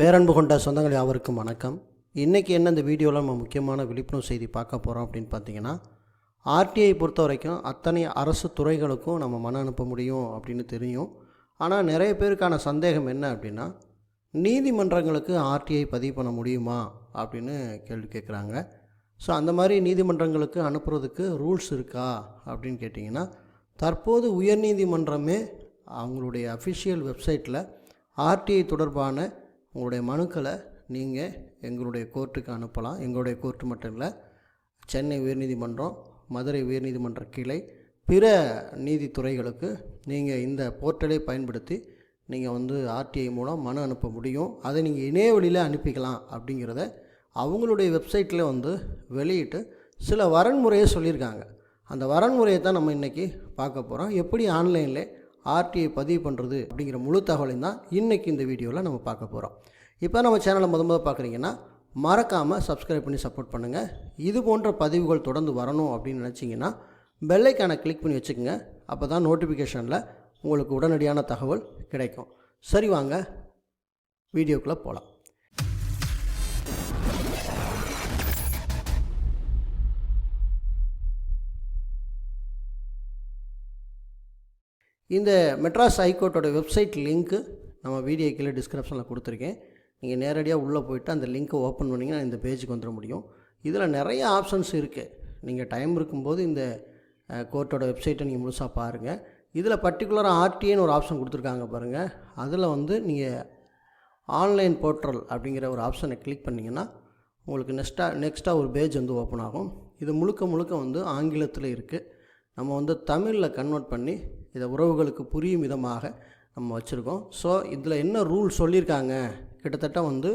பேரன்பு கொண்ட சொந்தங்கள் யாவருக்கும் வணக்கம். இன்றைக்கி என்ன இந்த வீடியோவில் நம்ம முக்கியமான விழிப்புணர்வு செய்தி பார்க்க போகிறோம் அப்படின்னு பார்த்தீங்கன்னா ஆர்டிஐ பொறுத்த வரைக்கும் அத்தனை அரசு துறைகளுக்கும் நம்ம மன அனுப்ப முடியும் அப்படின்னு தெரியும். ஆனால் நிறைய பேருக்கான சந்தேகம் என்ன அப்படின்னா நீதிமன்றங்களுக்கு ஆர்டிஐ பதிவு பண்ண முடியுமா அப்படின்னு கேள்வி கேட்குறாங்க ஸோ அந்த மாதிரி நீதிமன்றங்களுக்கு அனுப்புறதுக்கு ரூல்ஸ் இருக்கா அப்படின்னு கேட்டிங்கன்னா தற்போது உயர்நீதிமன்றமே அவங்களுடைய அஃபிஷியல் வெப்சைட்டில் ஆர்டிஐ தொடர்பான உங்களுடைய மனுக்களை நீங்கள் எங்களுடைய கோர்ட்டுக்கு அனுப்பலாம். எங்களுடைய கோர்ட்டு மட்டும் இல்லை சென்னை உயர்நீதிமன்றம் மதுரை உயர்நீதிமன்ற கிளை பிற நீதித்துறைகளுக்கு நீங்கள் இந்த போர்ட்டலை பயன்படுத்தி நீங்கள் வந்து ஆர்டிஐ மூலம் மனு அனுப்ப முடியும். அதை நீங்கள் இணையவழியில் அனுப்பிக்கலாம் அப்படிங்கிறத அவங்களுடைய வெப்சைட்டில் வந்து வெளியிட்டு சில வரன்முறையை சொல்லியிருக்காங்க. அந்த வரன்முறையை தான் நம்ம இன்றைக்கி பார்க்க போகிறோம் எப்படி ஆன்லைனில் ஆர்டிஐ பதிவு பண்ணுறது அப்படிங்கிற முழு தகவலையும் தான் இன்றைக்கி இந்த வீடியோவில் நம்ம பார்க்க போகிறோம் இப்போ நம்ம சேனலை முத முத பார்க்குறீங்கன்னா மறக்காமல் சப்ஸ்கிரைப் பண்ணி சப்போர்ட் பண்ணுங்கள் இது போன்ற பதிவுகள் தொடர்ந்து வரணும் அப்படின்னு நினச்சிங்கன்னா பெல்லைக்கான கிளிக் பண்ணி வச்சுக்கோங்க. அப்போ தான் நோட்டிஃபிகேஷனில் உங்களுக்கு உடனடியான தகவல் கிடைக்கும். சரி வாங்க வீடியோக்குள்ளே போகலாம் இந்த மெட்ராஸ் ஹைகோர்ட்டோட வெப்சைட் லிங்க்கு நம்ம வீடியோ கீழே டிஸ்கிரிப்ஷனில் கொடுத்துருக்கேன். நீங்கள் நேரடியாக உள்ளே போயிட்டு அந்த லிங்க்கை ஓப்பன் பண்ணிங்கன்னா இந்த பேஜுக்கு வந்துட முடியும். இதில் நிறைய ஆப்ஷன்ஸ் இருக்குது நீங்கள் டைம் இருக்கும்போது இந்த கோர்ட்டோட வெப்சைட்டை நீங்கள் முழுசாக பாருங்கள் இதில் பர்டிகுலராக ஆர்டிஏன்னு ஒரு ஆப்ஷன் கொடுத்துருக்காங்க பாருங்கள் அதில் வந்து நீங்கள் ஆன்லைன் போர்ட்டல் அப்படிங்கிற ஒரு ஆப்ஷனை கிளிக் பண்ணிங்கன்னா உங்களுக்கு நெக்ஸ்ட்டாக நெக்ஸ்ட்டாக ஒரு பேஜ் வந்து ஓப்பன் ஆகும். இது முழுக்க முழுக்க வந்து ஆங்கிலத்தில் இருக்குது நம்ம வந்து தமிழில் கன்வெர்ட் பண்ணி இதை உறவுகளுக்கு புரியும் விதமாக நம்ம வச்சுருக்கோம். ஸோ இதில் என்ன ரூல் சொல்லியிருக்காங்க கிட்டத்தட்ட வந்து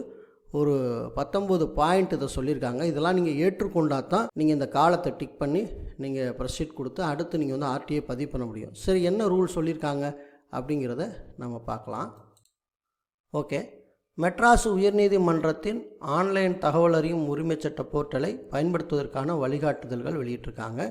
ஒரு பத்தொம்போது பாயிண்ட் இதை சொல்லியிருக்காங்க இதெல்லாம் நீங்கள் ஏற்றுக்கொண்டா தான் நீங்கள் இந்த காலத்தை டிக் பண்ணி நீங்கள் ப்ரொசீட் கொடுத்து அடுத்து நீங்கள் வந்து ஆர்டிஐ பதிவு பண்ண முடியும். சரி என்ன ரூல் சொல்லியிருக்காங்க அப்படிங்கிறத நம்ம பார்க்கலாம். ஓகே மெட்ராஸ் உயர்நீதிமன்றத்தின் ஆன்லைன் தகவல் அறியும் உரிமை சட்ட போர்ட்டலை பயன்படுத்துவதற்கான வழிகாட்டுதல்கள் வெளியிட்டிருக்காங்க.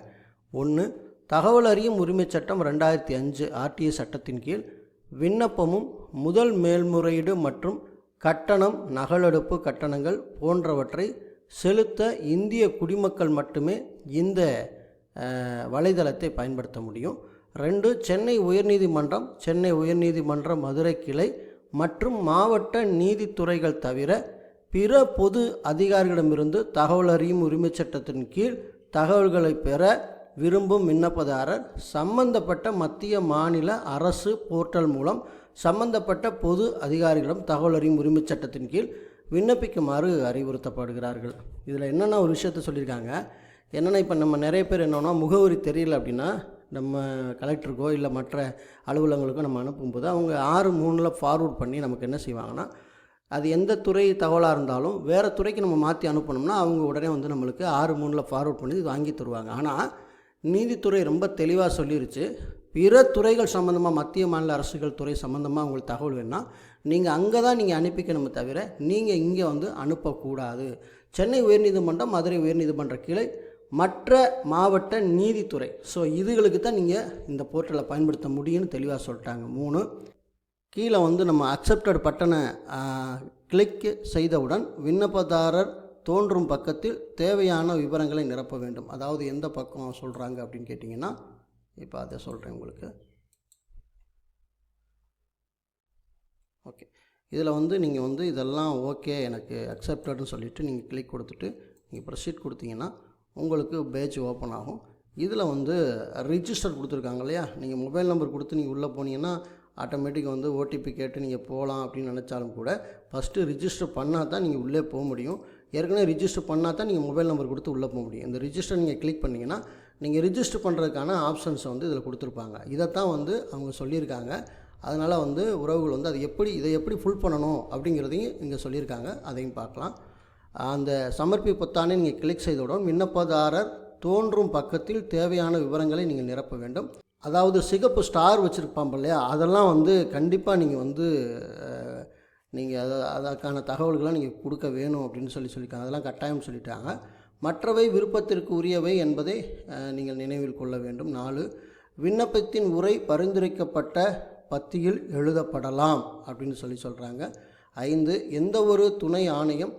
ஒன்று தகவல் அறியும் உரிமைச் சட்டம் ரெண்டாயிரத்தி அஞ்சு ஆர்டிஏ சட்டத்தின் கீழ் விண்ணப்பமும் முதல் மேல்முறையீடு மற்றும் கட்டணம் நகலெடுப்பு கட்டணங்கள் போன்றவற்றை செலுத்த இந்திய குடிமக்கள் மட்டுமே இந்த வலைதளத்தை பயன்படுத்த முடியும். ரெண்டு சென்னை உயர்நீதிமன்றம் சென்னை உயர்நீதிமன்ற மதுரை கிளை மற்றும் மாவட்ட நீதித்துறைகள் தவிர பிற பொது அதிகாரிகளிடமிருந்து தகவல் அறியும் உரிமைச் சட்டத்தின் கீழ் தகவல்களை பெற விரும்பும் விண்ணப்பதாரர் சம்பந்தப்பட்ட மத்திய மாநில அரசு போர்ட்டல் மூலம் சம்பந்தப்பட்ட பொது அதிகாரிகளிடம் தகவல் அறியும் உரிமைச் சட்டத்தின் கீழ் விண்ணப்பிக்குமாறு அறிவுறுத்தப்படுகிறார்கள். இதில் என்னென்ன ஒரு விஷயத்த சொல்லியிருக்காங்க? என்னென்னா இப்போ நம்ம நிறைய பேர் என்னன்னா முகவரி தெரியல அப்படின்னா நம்ம கலெக்டருக்கோ இல்லை மற்ற அலுவலகங்களுக்கோ நம்ம அனுப்பும்போது அவங்க ஆறு மூணில் ஃபார்வர்ட் பண்ணி நமக்கு என்ன செய்வாங்கன்னா அது எந்த துறை தகவலாக இருந்தாலும் வேறு துறைக்கு நம்ம மாற்றி அனுப்பணும்னா அவங்க உடனே வந்து நம்மளுக்கு ஆறு மூணில் ஃபார்வர்ட் பண்ணி வாங்கி தருவாங்க. ஆனால் நீதித்துறை ரொம்ப தெளிவாக சொல்லிருச்சு. பிற துறைகள் சம்மந்தமாக மத்திய மாநில அரசுகள் துறை சம்மந்தமாக உங்களுக்கு தகவல் வேணால் நீங்கள் அங்கே தான் நீங்கள் அனுப்பிக்கணுமே தவிர நீங்கள் இங்கே வந்து அனுப்பக்கூடாது. சென்னை உயர்நீதிமன்றம் மதுரை உயர்நீதிமன்ற கிளை மற்ற மாவட்ட நீதித்துறை. ஸோ இதுகளுக்கு தான் நீங்கள் இந்த போர்ட்டலை பயன்படுத்த முடியும்னு தெளிவாக சொல்லிட்டாங்க. மூணு கீழே வந்து நம்ம அக்செப்டட் பட்டனை கிளிக் செய்தவுடன் விண்ணப்பதாரர் தோன்றும் பக்கத்தில் தேவையான விவரங்களை நிரப்ப வேண்டும். அதாவது எந்த பக்கம் சொல்கிறாங்க அப்படின்னு கேட்டிங்கன்னா இப்போ அதை சொல்கிறேன் உங்களுக்கு. ஓகே. இதில் வந்து நீங்கள் வந்து இதெல்லாம் ஓகே எனக்கு அக்செப்டட்னு சொல்லிவிட்டு நீங்கள் கிளிக் கொடுத்துட்டு நீங்கள் ப்ரொசீட் கொடுத்தீங்கன்னா உங்களுக்கு பேஜ் ஓப்பன் ஆகும். இதில் வந்து ரிஜிஸ்டர் கொடுத்துருக்காங்க இல்லையா? நீங்கள் மொபைல் நம்பர் கொடுத்து நீங்கள் உள்ளே போனீங்கன்னா ஆட்டோமேட்டிக் வந்து ஓடிபி கேட்டு நீங்கள் போகலாம் அப்படின்னு நினச்சாலும் கூட ஃபஸ்ட்டு ரிஜிஸ்டர் பண்ணால் தான் நீங்கள் உள்ளே போக முடியும். ஏற்கனவே ரிஜிஸ்டர் பண்ணால் தான் நீங்கள் மொபைல் நம்பர் கொடுத்து உள்ளே போக முடியும். இந்த ரிஜிஸ்டர் நீங்கள் கிளிக் பண்ணிங்கன்னா நீங்கள் ரிஜிஸ்டர் பண்ணுறதுக்கான ஆப்ஷன்ஸை வந்து இதில் கொடுத்துருப்பாங்க. இதைத்தான் வந்து அவங்க சொல்லியிருக்காங்க. அதனால் வந்து உறவுகள் வந்து அது எப்படி இதை எப்படி ஃபுல் பண்ணணும் அப்படிங்கிறதையும் இங்கே சொல்லியிருக்காங்க. அதையும் பார்க்கலாம். அந்த சமர்ப்பிப்பத்தானே நீங்கள் கிளிக் செய்தவுடன் விண்ணப்பதாரர் தோன்றும் பக்கத்தில் தேவையான விவரங்களை நீங்கள் நிரப்ப வேண்டும். அதாவது சிகப்பு ஸ்டார் வச்சுருப்பான் இல்லையா? அதெல்லாம் வந்து கண்டிப்பாக நீங்கள் வந்து நீங்கள் அதை அதற்கான தகவல்களை நீங்கள் கொடுக்க வேணும் அப்படின்னு சொல்லி சொல்லியிருக்காங்க. அதெல்லாம் கட்டாயம் சொல்லிட்டாங்க. மற்றவை விருப்பத்திற்கு உரியவை என்பதை நீங்கள் நினைவில் கொள்ள வேண்டும். நாலு விண்ணப்பத்தின் உரை பரிந்துரைக்கப்பட்ட பத்தியில் எழுதப்படலாம் அப்படின்னு சொல்லி சொல்கிறாங்க ஐந்து எந்த ஒரு துணை ஆணையம்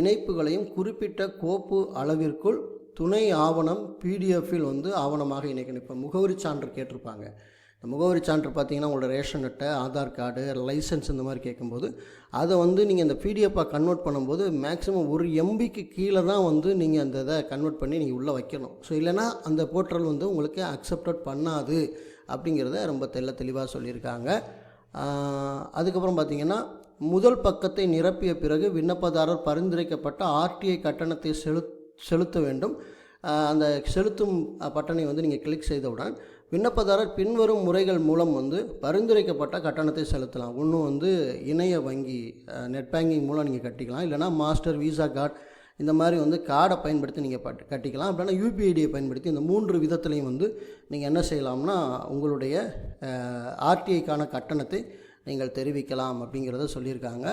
இணைப்புகளையும் குறிப்பிட்ட கோப்பு அளவிற்குள் துணை ஆவணம் பிடிஎஃபில் வந்து ஆவணமாக இணைக்கணும். இப்போ முகவரி சான்று கேட்டிருப்பாங்க. முகவரி சான்று பார்த்தீங்கன்னா உங்களோட ரேஷன் அட்டை ஆதார் கார்டு லைசன்ஸ் இந்த மாதிரி கேட்கும்போது அதை வந்து நீங்கள் இந்த பிடிஎஃபாக கன்வெர்ட் பண்ணும்போது மேக்ஸிமம் ஒரு எம்பிக்கு கீழே தான் வந்து நீங்கள் அந்த இதை கன்வெர்ட் பண்ணி நீங்கள் உள்ளே வைக்கணும். ஸோ இல்லைனா அந்த போர்ட்டல் வந்து உங்களுக்கு அக்செப்டட் பண்ணாது அப்படிங்கிறத ரொம்ப தெள்ள தெளிவாக சொல்லியிருக்காங்க. அதுக்கப்புறம் பார்த்தீங்கன்னா முதல் பக்கத்தை நிரப்பிய பிறகு விண்ணப்பதாரர் பரிந்துரைக்கப்பட்ட ஆர்டிஐ கட்டணத்தை செலுத் செலுத்த வேண்டும். அந்த செலுத்தும் பட்டனை வந்து நீங்கள் கிளிக் செய்தவுடன் விண்ணப்பதாரர் பின்வரும் முறைகள் மூலம் வந்து பரிந்துரைக்கப்பட்ட கட்டணத்தை செலுத்தலாம். ஒன்று வந்து இணைய வங்கி நெட் பேங்கிங் மூலம் நீங்கள் கட்டிக்கலாம். இல்லைனா மாஸ்டர் விசா கார்டு இந்த மாதிரி வந்து கார்டை பயன்படுத்தி நீங்கள் பட் கட்டிக்கலாம். அப்படின்னா யூபிஐடியை பயன்படுத்தி இந்த மூன்று விதத்துலையும் வந்து நீங்கள் என்ன செய்யலாம்னா உங்களுடைய ஆர்டிஐக்கான கட்டணத்தை நீங்கள் தெரிவிக்கலாம் அப்படிங்கிறத சொல்லியிருக்காங்க.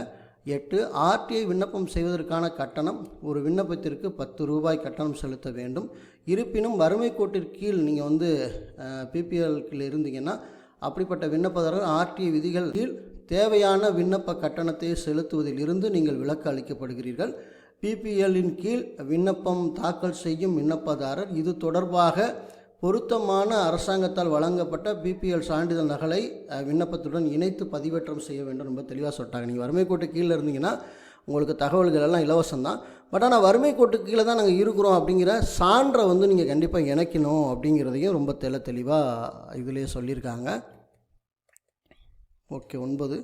எட்டு ஆர்டிஐ விண்ணப்பம் செய்வதற்கான கட்டணம் ஒரு விண்ணப்பத்திற்கு பத்து ரூபாய் கட்டணம் செலுத்த வேண்டும். இருப்பினும் வறுமை கோட்டிற்கு கீழ் நீங்கள் வந்து பிபிஎல்கில் இருந்தீங்கன்னா அப்படிப்பட்ட விண்ணப்பதாரர் ஆர்டிஐ விதிகள் கீழ் தேவையான விண்ணப்ப கட்டணத்தை செலுத்துவதில் இருந்து நீங்கள் விலக்கு அளிக்கப்படுகிறீர்கள். பிபிஎல்லின் கீழ் விண்ணப்பம் தாக்கல் செய்யும் விண்ணப்பதாரர் இது தொடர்பாக பொருத்தமான அரசாங்கத்தால் வழங்கப்பட்ட பிபிஎல் சான்றிதழ் நகலை விண்ணப்பத்துடன் இணைத்து பதிவேற்றம் செய்ய வேண்டும் ரொம்ப தெளிவாக சொல்லிட்டாங்க. நீங்கள் வறுமை கோட்டு கீழே இருந்தீங்கன்னா உங்களுக்கு தகவல்கள் எல்லாம் இலவசம் தான். பட் ஆனால் வறுமை கோட்டு கீழே தான் நாங்கள் இருக்கிறோம் அப்படிங்கிற சான்றை வந்து நீங்கள் கண்டிப்பாக இணைக்கணும் அப்படிங்கிறதையும் ரொம்ப தெல தெளிவாக இதிலேயே சொல்லியிருக்காங்க. ஓகே ஒன்பது.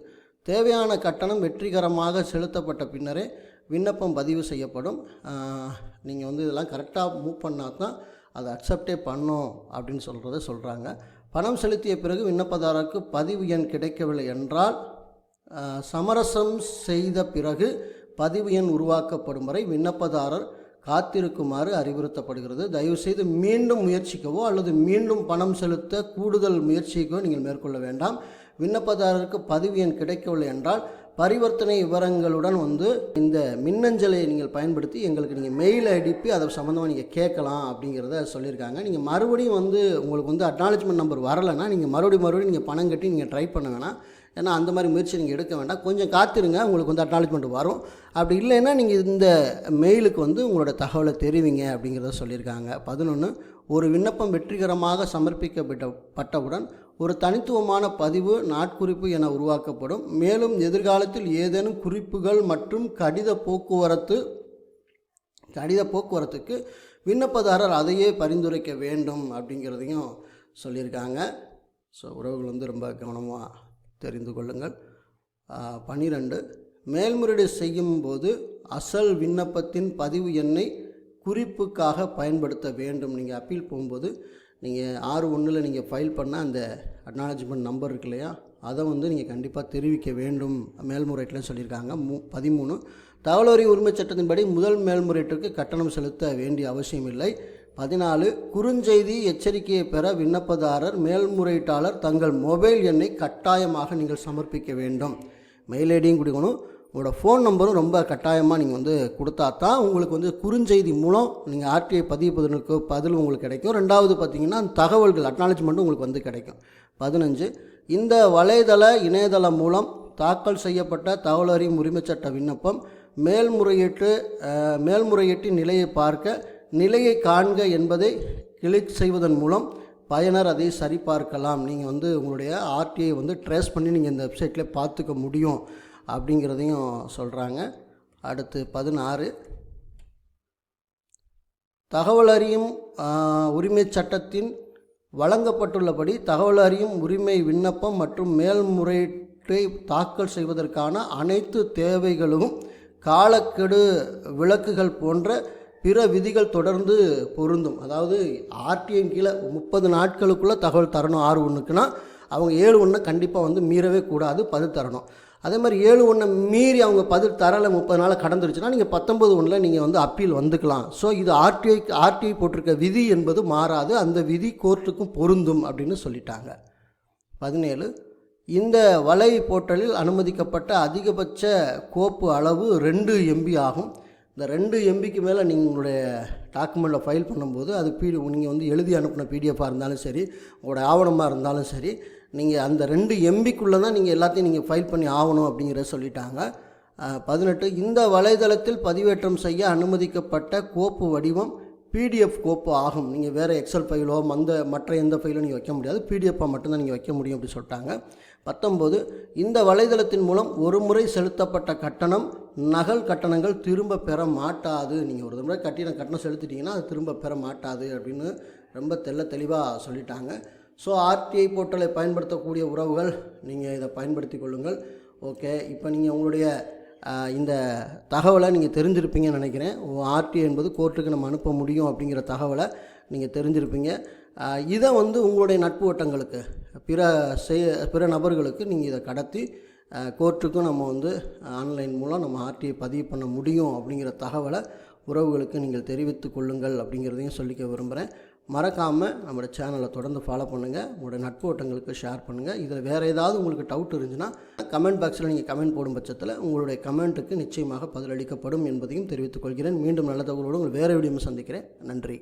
தேவையான கட்டணம் வெற்றிகரமாக செலுத்தப்பட்ட பின்னரே விண்ணப்பம் பதிவு செய்யப்படும். நீங்கள் வந்து இதெல்லாம் கரெக்டாக மூவ் பண்ணால் தான் அதை அக்செப்டே பண்ணோம் அப்படின்னு சொல்கிறத சொல்கிறாங்க பணம் செலுத்திய பிறகு விண்ணப்பதாரருக்கு பதிவு எண் கிடைக்கவில்லை என்றால் சமரசம் செய்த பிறகு பதிவு எண் உருவாக்கப்படும் வரை விண்ணப்பதாரர் காத்திருக்குமாறு அறிவுறுத்தப்படுகிறது. தயவுசெய்து மீண்டும் முயற்சிக்கவோ அல்லது மீண்டும் பணம் செலுத்த கூடுதல் முயற்சிக்கோ நீங்கள் மேற்கொள்ள வேண்டாம். விண்ணப்பதாரருக்கு பதிவு எண் கிடைக்கவில்லை என்றால் பரிவர்த்தனை விவரங்களுடன் வந்து இந்த மின்னஞ்சலை நீங்கள் பயன்படுத்தி எங்களுக்கு நீங்கள் மெயில் அனுப்பி அதை சம்மந்தமாக நீங்கள் கேட்கலாம் அப்படிங்கிறத சொல்லியிருக்காங்க. நீங்கள் மறுபடியும் வந்து உங்களுக்கு வந்து அக்னாலஜ்மெண்ட் நம்பர் வரலைன்னா நீங்கள் மறுபடியும் மறுபடியும் நீங்கள் பணம் கட்டி நீங்கள் ட்ரை பண்ண வேணாம். ஏன்னா அந்த மாதிரி முயற்சி நீங்கள் எடுக்க வேண்டாம். கொஞ்சம் காத்திருங்க உங்களுக்கு வந்து அக்னாலஜ்மெண்ட் வரும். அப்படி இல்லைன்னா நீங்கள் இந்த மெயிலுக்கு வந்து உங்களோட தகவலை தெரிவிங்க அப்படிங்கிறத சொல்லியிருக்காங்க. பதினொன்று ஒரு விண்ணப்பம் வெற்றிகரமாக சமர்ப்பிக்கப்பட்ட பட்டவுடன் ஒரு தனித்துவமான பதிவு நாட்குறிப்பு என உருவாக்கப்படும். மேலும் எதிர்காலத்தில் ஏதேனும் குறிப்புகள் மற்றும் கடித போக்குவரத்து கடித போக்குவரத்துக்கு விண்ணப்பதாரர் அதையே பரிந்துரைக்க வேண்டும் அப்படிங்கிறதையும் சொல்லியிருக்காங்க. ஸோ உறவுகள் வந்து ரொம்ப கவனமாக தெரிந்து கொள்ளுங்கள். பன்னிரெண்டு மேல்முறையீடு செய்யும் போது அசல் விண்ணப்பத்தின் பதிவு எண்ணை குறிப்புக்காக பயன்படுத்த வேண்டும். நீங்கள் அப்பீல் போகும்போது நீங்கள் ஆறு ஒன்றில் நீங்கள் ஃபைல் பண்ணால் அந்த அக்னாலஜ்மெண்ட் நம்பர் இருக்கு இல்லையா? அதை வந்து நீங்கள் கண்டிப்பாக தெரிவிக்க வேண்டும். மேல்முறையீட்டில் சொல்லியிருக்காங்க. மூ பதிமூணு. தகவலறி அறிவு உரிமைச் சட்டத்தின்படி முதல் மேல்முறையீட்டுக்கு கட்டணம் செலுத்த வேண்டிய அவசியம் இல்லை. பதினாலு குறுஞ்செய்தி எச்சரிக்கையை பெற விண்ணப்பதாரர் மேல்முறையீட்டாளர் தங்கள் மொபைல் எண்ணை கட்டாயமாக நீங்கள் சமர்ப்பிக்க வேண்டும். மெயில் ஐடியும் கொடுக்கணும். உங்களோட ஃபோன் நம்பரும் ரொம்ப கட்டாயமாக நீங்கள் வந்து கொடுத்தா தான் உங்களுக்கு வந்து குறுஞ்செய்தி மூலம் நீங்கள் ஆர்டிஐ பதிவு பதில் உங்களுக்கு கிடைக்கும். ரெண்டாவது பார்த்தீங்கன்னா தகவல்கள் அக்னாலஜ்மெண்ட்டும் உங்களுக்கு வந்து கிடைக்கும். பதினஞ்சு இந்த வலைதள இணையதளம் மூலம் தாக்கல் செய்யப்பட்ட தகவல் அறியும் உரிமைச் சட்ட விண்ணப்பம் மேல்முறையீட்டு மேல்முறையீட்டின் நிலையை பார்க்க நிலையை காண்க என்பதை கிளிக் செய்வதன் மூலம் பயனர் அதை சரிபார்க்கலாம். நீங்கள் வந்து உங்களுடைய ஆர்டிஐ வந்து ட்ரேஸ் பண்ணி நீங்கள் இந்த வெப்சைட்டில் பார்த்துக்க முடியும். அப்படிங்கிறதையும் சொல்கிறாங்க அடுத்து பதினாறு. தகவல் அறியும் உரிமைச் சட்டத்தின் வழங்கப்பட்டுள்ளபடி தகவல் அறியும் உரிமை விண்ணப்பம் மற்றும் மேல்முறையீட்டை தாக்கல் செய்வதற்கான அனைத்து தேவைகளும் காலக்கெடு விளக்குகள் போன்ற பிற விதிகள் தொடர்ந்து பொருந்தும். அதாவது ஆர்டிஐன் கீழே முப்பது நாட்களுக்குள்ளே தகவல் தரணும். ஆறு ஒன்றுக்குன்னா அவங்க ஏழு ஒன்றை கண்டிப்பாக வந்து மீறவே கூடாது பதில் தரணும். அதே மாதிரி ஏழு ஒன்றை மீறி அவங்க பதில் தரலை முப்பது நாள் கடந்துருச்சுன்னா நீங்கள் பத்தொம்பது ஒன்றில் நீங்கள் வந்து அப்பீல் வந்துக்கலாம். ஸோ இது ஆர்டிஐ ஆர்டிஐ போட்டிருக்க விதி என்பது மாறாது. அந்த விதி கோர்ட்டுக்கும் பொருந்தும் அப்படின்னு சொல்லிட்டாங்க. பதினேழு இந்த வலை போர்ட்டலில் அனுமதிக்கப்பட்ட அதிகபட்ச கோப்பு அளவு ரெண்டு எம்பி ஆகும். இந்த ரெண்டு எம்பிக்கு மேலே நீங்கள் உங்களுடைய டாக்குமெண்ட்டில் ஃபைல் பண்ணும்போது அது பிடி நீங்கள் வந்து எழுதி அனுப்பின பிடிஎஃபாக இருந்தாலும் சரி உங்களோட ஆவணமாக இருந்தாலும் சரி நீங்கள் அந்த ரெண்டு எம்பிக்குள்ளே தான் நீங்கள் எல்லாத்தையும் நீங்கள் ஃபைல் பண்ணி ஆகணும் அப்படிங்கிறத சொல்லிட்டாங்க. பதினெட்டு இந்த வலைதளத்தில் பதிவேற்றம் செய்ய அனுமதிக்கப்பட்ட கோப்பு வடிவம் பிடிஎஃப் கோப்பு ஆகும். நீங்கள் வேறு எக்ஸல் ஃபைலோ மந்த மற்ற எந்த ஃபைலோ நீங்கள் வைக்க முடியாது. பிடிஎஃபாக மட்டும்தான் நீங்கள் வைக்க முடியும் அப்படி சொல்லிட்டாங்க. பத்தொம்போது இந்த வலைதளத்தின் மூலம் ஒரு முறை செலுத்தப்பட்ட கட்டணம் நகல் கட்டணங்கள் திரும்ப பெற மாட்டாது. நீங்கள் ஒரு முறை கட்டின கட்டணம் செலுத்திட்டீங்கன்னா அது திரும்ப பெற மாட்டாது அப்படின்னு ரொம்ப தெள்ள தெளிவாக சொல்லிட்டாங்க. ஸோ ஆர்டிஐ போர்ட்டலை பயன்படுத்தக்கூடிய உறவுகள் நீங்கள் இதை பயன்படுத்தி கொள்ளுங்கள். ஓகே இப்போ நீங்கள் உங்களுடைய இந்த தகவலை நீங்கள் தெரிஞ்சிருப்பீங்கன்னு நினைக்கிறேன். ஆர்டி என்பது கோர்ட்டுக்கு நம்ம அனுப்ப முடியும் அப்படிங்கிற தகவலை நீங்கள் தெரிஞ்சிருப்பீங்க. இதை வந்து உங்களுடைய நட்பு வட்டங்களுக்கு பிற செய் பிற நபர்களுக்கு நீங்கள் இதை கடத்தி கோர்ட்டுக்கும் நம்ம வந்து ஆன்லைன் மூலம் நம்ம ஆர்டிஐ பதிவு பண்ண முடியும் அப்படிங்கிற தகவலை உறவுகளுக்கு நீங்கள் தெரிவித்து கொள்ளுங்கள் அப்படிங்கிறதையும் சொல்லிக்க விரும்புகிறேன் மறக்காமல் நம்மளோட சேனலை தொடர்ந்து ஃபாலோ பண்ணுங்கள் உங்களோட நட்பு ஓட்டங்களுக்கு ஷேர் பண்ணுங்கள் இதில் வேறு ஏதாவது உங்களுக்கு டவுட் இருந்துச்சுன்னா கமெண்ட் பாக்ஸில் நீங்கள் கமெண்ட் போடும் பட்சத்தில் உங்களுடைய கமெண்ட்டுக்கு நிச்சயமாக பதிலளிக்கப்படும் என்பதையும் தெரிவித்துக் கொள்கிறேன். மீண்டும் நல்ல தகவலோடு உங்கள் வேறு வீடியோ சந்திக்கிறேன். நன்றி.